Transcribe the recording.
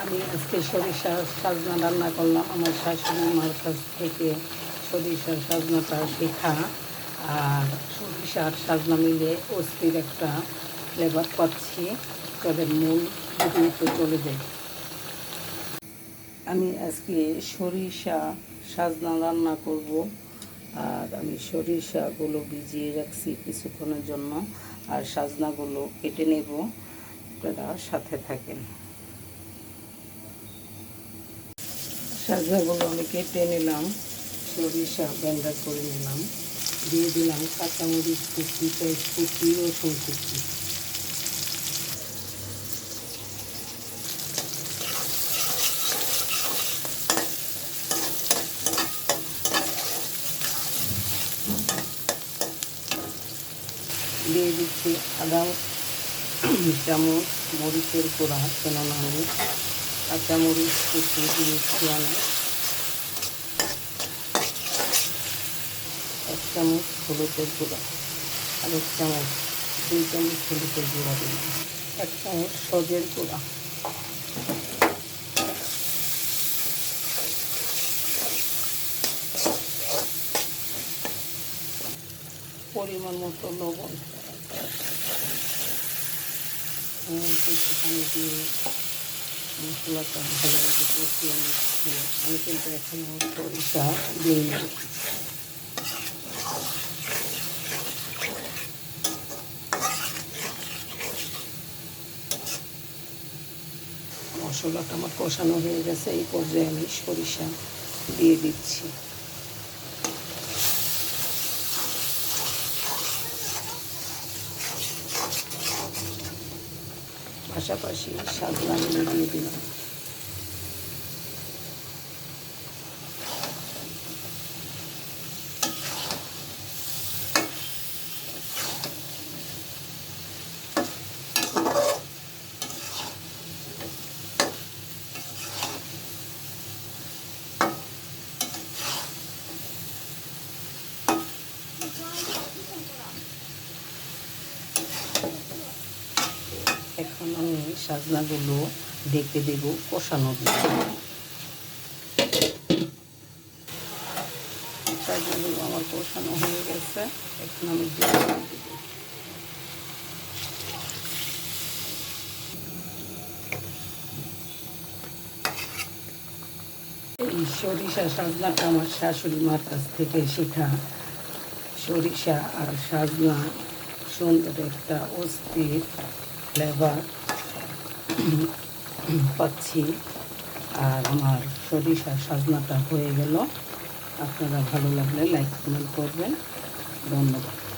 আমি আজকে সরিষা সাজনা রান্না করলাম আমার শাশুড়ি মার কাছ থেকে। সরিষার সাজনাটা শেখা। আর সরিষার সাজনা মিলে অস্থির একটা ফ্লেভার পাচ্ছি। তাদের মূল ভিডিওতে চলে যায়। আমি আজকে সরিষা সাজনা রান্না করব। আর আমি সরিষাগুলো ভিজিয়ে রাখছি কিছুক্ষণের জন্য। আর সাজনাগুলো কেটে নেব। আপনারা সাথে থাকেন। সাজনাগুলো আমি কেটে নিলাম, সরিষা ব্লেন্ডার করে নিলাম, দিয়ে দিলাম কাঁচামরিচ কুচি পেঁয়াজ কুচি রসুন কুচি। দিয়ে দিচ্ছি আদা চামচ, মরিচের গুঁড়া, কেননা আমি কাঁচামরিচ কুচি দিয়েছি অনেক এক চামচ হলুদের গুঁড়া আর এক চামচ, দুই চামচ হলুদের গুঁড়া দিলাম এক চামচ সজের গুঁড়া। পরিমাণ মতো লবণ। দিয়ে মশলাটা ভালোভাবে কষিয়ে নিচ্ছি আমি কিন্তু এখনও সরিষা দিই না মশলাটা আমার কষানো হয়ে গেছে, এই পর্যায়ে আমি সরিষা দিয়ে দিচ্ছি। পাশাপাশি মিলে দিয়ে দিলাম এখন আমি সাজনাগুলো ঢেকে দেব কষানোর সাজনাগুলো আমার কষানো হয়ে গেছে। এখন আমি সরিষা সাজনাটা আমার শাশুড়ি মার কাছ থেকে শেখা। সরিষা আর সাজনা সুন্দর একটা অস্থির ফ্লেভার পাচ্ছি। আর আমার সরিষা সাজনাটা হয়ে গেল। আপনারা ভালো লাগলে লাইক কমেন্ট করবেন। ধন্যবাদ।